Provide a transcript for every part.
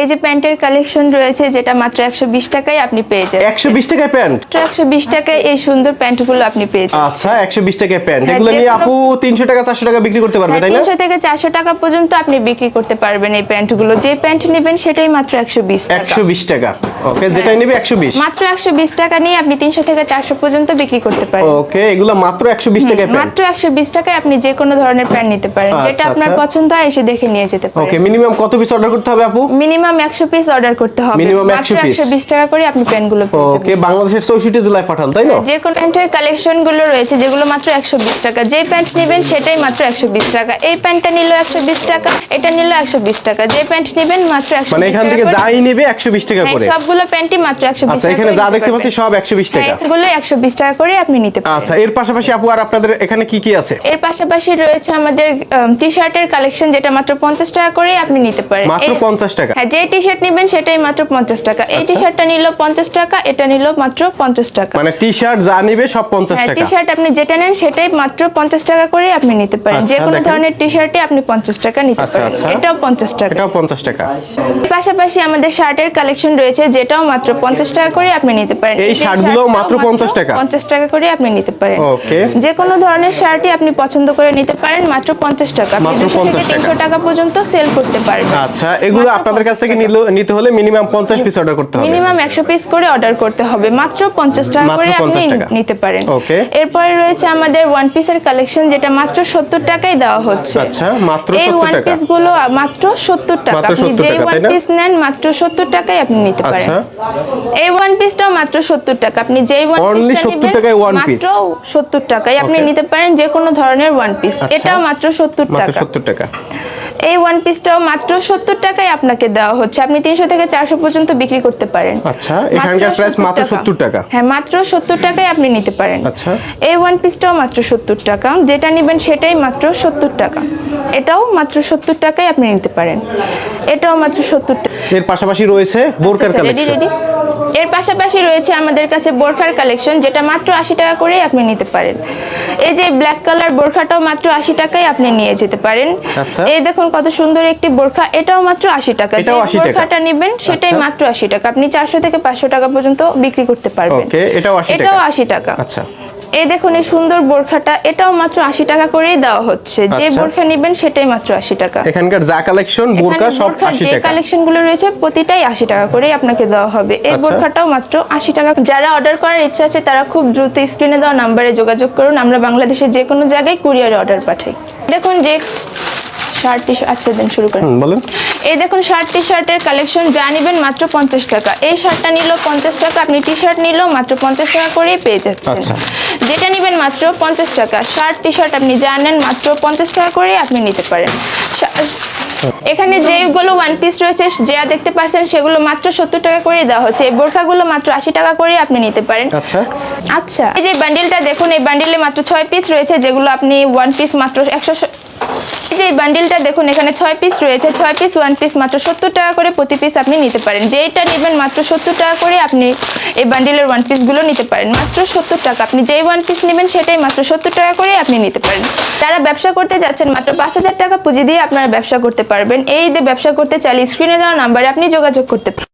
এই যে প্যান্টের কালেকশন রয়েছে যেটা মাত্র একশো বিশ টাকায় আপনি পেয়ে যাবেন একশো বিশ টাকায় প্যান্ট? একশো বিশ টাকায় এই সুন্দর প্যান্টগুলো আপনি পেয়ে যাবেন আচ্ছা একশো বিশ টাকায় প্যান্ট। হ্যাঁ, এগুলো নিয়ে আপু তিনশো টাকা চারশো টাকা বিক্রি করতে পারবে তাই না? তিনশো থেকে চারশো টাকা পর্যন্ত আপনি বিক্রি করতে পারবেন এই প্যান্টগুলো। যে প্যান্ট নেবেন সেটাই মাত্র একশো বিশ টাকা। একশো বিশ টাকা। ওকে যেটাই নেবে একশো বিশ মাত্র একশো বিশ টাকা নিয়ে আপনি তিনশো থেকে চারশো পর্যন্ত বিক্রি করতে পারেন। ওকে এগুলো মাত্র একশো বিশ টাকায় প্যান্ট। মাত্র একশো বিশ টাকায় আপনি যে কোনো ধরনের প্যান্ট নিতে পারেন আচ্ছা, যেটা আপনার আচ্ছা। পছন্দ হয় এসে দেখে নিয়ে যেতে পারেন। ওকে মিনিমাম কত পিস অর্ডার করতে হবে আপু? মিনিমাম একশো পিস অর্ডার করতে হবে। মাত্র 100 piece। একশো বিশ টাকা করে আপনি প্যান্টগুলো পেয়ে ওকে বাংলাদেশের চৌষট্টি জেলায় পাঠান তাই না? যে কোনো প্যান্টের কালেকশনগুলো রয়েছে যেগুলো মাত্র একশো বিশ টাকা। যে প্যান্ট নেবেন সেটাই মাত্র একশো বিশ টাকা। এই প্যান্টটা নিল একশো বিশ টাকা এটা নিল একশো বিশ টাকা। যে প্যান্ট নেবেন মাত্র একশো মানে এখান থেকে যাই নেবে একশো বিশ টাকা করে। সবগুলো প্যান্টই মাত্র একশো বিশ আচ্ছা এখানে যা দেখতে পাচ্ছি সব একশো বিশ টাকা। হ্যাঁ, এগুলো একশো বিশ টাকা করে আপনি নিতে পারেন আচ্ছা এর পাশাপাশি আপু আর আপনাদের এখানে কি কি আছে? এর পাশাপাশি রয়েছে আমাদের টি শার্টের কালেকশন যেটা মাত্র পঞ্চাশ টাকা করে আপনি নিতে পারেন। মাত্র এই- পঞ্চাশ টাকা। হ্যাঁ যে টি শার্ট নেবেন সেটাই মাত্র পঞ্চাশ টাকা। এই টি শার্টটা নিল পঞ্চাশ টাকা এটা নিল মাত্র পঞ্চাশ টাকা। মানে টি শার্ট যা নিবে সব পঞ্চাশ হ্যাঁ টাকা। টি শার্ট আপনি যেটা নেন সেটাই মাত্র পঞ্চাশ টাকা করে আপনি নিতে পারেন। আচ্ছা, যে কোনো ধরনের টি শার্টে আপনি পঞ্চাশ টাকা নিতে আচ্ছা, পারেন। আচ্ছা। এটাও পঞ্চাশ টাকা। এটাও পঞ্চাশ টাকা। এর পাশাপাশি আমাদের শার্টের কালেকশন রয়েছে যেটাও মাত্র পঞ্চাশ টাকা করে আপনি নিতে পারেন। এই যে শার্টগুলোও মাত্র 50 টাকা? পঞ্চাশ টাকা করে আপনি নিতে পারেন। ওকে যে কোনো ধরনের শার্টই আপনি পছন্দ করে নিতে পারেন মাত্র পঞ্চাশ টাকা। মাত্র 200 থেকে 50 টাকা। তিনশো টাকা পর্যন্ত সেল করতে পারবেন আচ্ছা এগুলো আপনাদের কাছ থেকে নিলে- নিতে হলে মিনিমাম পঞ্চাশ পিস অর্ডার করতে হবে। মিনিমাম একশো পিস করে অর্ডার করতে হবে। মাত্র পঞ্চাশ টাকা করে আপনি নিতে পারেন। Okay. এরপরে রয়েছে আমাদের ওয়ান পিসের কালেকশন যেটা মাত্র সত্তর টাকায় দেওয়া হচ্ছে। আচ্ছা মাত্র 70 টাকা এই ওয়ান পিসগুলো মাত্র সত্তর টাকা। আপনি 70 যে ওয়ান পিস নেন মাত্র সত্তর টাকায় আপনি নিতে পারেন। এই ওয়ান পিসটাও মাত্র সত্তর টাকা। আপনি যেই ওয়ান পিস 70 টাকায় ওয়ান পিস মাত্র সত্তর টাকায়। আপনি নিতে পারেন যে কোনো ধরনের ওয়ান পিস আচ্ছা। এটাও মাত্র সত্তর মাত্র টাকা। সত্তর টাকা। এই ওয়ান পিসটাও মাত্র সত্তর টাকায় আপনাকে দেওয়া হচ্ছে। আপনি তিনশো থেকে চারশো পর্যন্ত বিক্রি করতে পারেন। আচ্ছা এখানকার প্রাইস মাত্র সত্তর টাকা। হ্যাঁ মাত্র সত্তর টাকায় আপনি নিতে পারেন। আচ্ছা। এই ওয়ান পিসটাও মাত্র সত্তর টাকা। যেটা নেবেন সেটাই মাত্র সত্তর টাকা। এটাও মাত্র সত্তর টাকায় আপনি নিতে পারেন। এটাও মাত্র সত্তর টাকা। এর পাশাপাশি রয়েছে বোরকার রেডি কালেকশন রেডি এর পাশাপাশি রয়েছে আমাদের কাছে বোরখার কালেকশন যেটা মাত্র আশি টাকা করেই আপনি নিতে পারেন। এই যে ব্ল্যাক কালার বোরখাটাও মাত্র আশি টাকায় আপনি নিয়ে যেতে পারেন। আচ্ছা। এই দেখুন কত সুন্দর একটি বোরখা এটাও মাত্র আশি টাকা। যে এটাও 80 টাকা? বোরখাটা নেবেন সেটাই আচ্ছা। মাত্র আশি টাকা। আপনি চারশো থেকে পাঁচশো টাকা পর্যন্ত বিক্রি করতে পারবেন। এটাও আশি টাকা। আচ্ছা। এই দেখুন এই সুন্দর বোরখাটা এটাও মাত্র আশি টাকা করেই দেওয়া হচ্ছে। যে আচ্ছা। বোরখা নেবেন সেটাই মাত্র আশি টাকা। এখানকার যা কালেকশন বোরকা এখানে সব আশি টাকা। কালেকশনগুলো রয়েছে প্রতিটাই আশি টাকা করেই আপনাকে দেওয়া হবে। এই আচ্ছা। বোরখাটাও মাত্র আশি টাকা। যারা অর্ডার করার ইচ্ছা আছে তারা খুব দ্রুত স্ক্রিনে দেওয়া নাম্বারে যোগাযোগ করুন। আমরা বাংলাদেশের যে কোনো জায়গায় কুরিয়ারে অর্ডার পাঠাই। দেখুন যে শার্ট টি আচ্ছা দেন শুরু করেন বলেন। এই দেখুন শার্ট টি শার্টের কালেকশন যা নেবেন মাত্র পঞ্চাশ টাকা। এই শার্টটা নিল পঞ্চাশ টাকা আপনি টি শার্ট নিলেও মাত্র পঞ্চাশ টাকা করেই পেয়ে যাচ্ছেন। আচ্ছা। যেটা নেবেন মাত্র পঞ্চাশ টাকা। শার্ট টি শার্ট আপনি যা নেন মাত্র পঞ্চাশ টাকা করে আপনি নিতে পারেন। এখানে যেগুলো ওয়ান পিস রয়েছে যা দেখতে পাচ্ছেন সেগুলো মাত্র সত্তর টাকা করে দেওয়া হচ্ছে। এই বোরখাগুলো মাত্র আশি টাকা করে আপনি নিতে পারেন। আচ্ছা। আচ্ছা এই যে ব্যান্ডেলটা দেখুন এই ব্যান্ডেলে মাত্র ছয় পিস রয়েছে যেগুলো আপনি ওয়ান পিস মাত্র একশো যে বান্ডিলটা দেখুন, এখানে ছয় পিস রয়েছে। ছয় পিস ওয়ান পিস মাত্র সত্তর টাকা করে প্রতি পিস আপনি নিতে পারেন। যেইটা নেবেন মাত্র সত্তর টাকা করে আপনি এই বান্ডিলের ওয়ান পিসগুলো নিতে পারেন। মাত্র সত্তর টাকা। আপনি যেই ওয়ান পিস নেবেন, সেটাই মাত্র সত্তর টাকা করে আপনি নিতে পারেন। তারা ব্যবসা করতে যাচ্ছেন, মাত্র পাঁচ হাজার টাকা পুঁজি দিয়ে আপনারা ব্যবসা করতে পারবেন। এই যে ব্যবসা করতে চাইলে স্ক্রিনে দেওয়া নাম্বারে আপনি যোগাযোগ করতে পারেন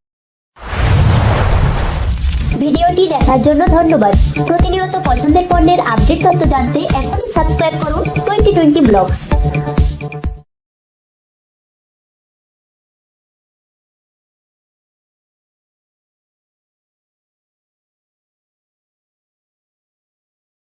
ভিডিওটি দেখার জন্য ধন্যবাদ। প্রতিনিয়ত পছন্দের পণ্যের আপডেট তথ্য জানতে এখনই সাবস্ক্রাইব করুন টোয়েন্টি টোয়েন্টি ব্লগস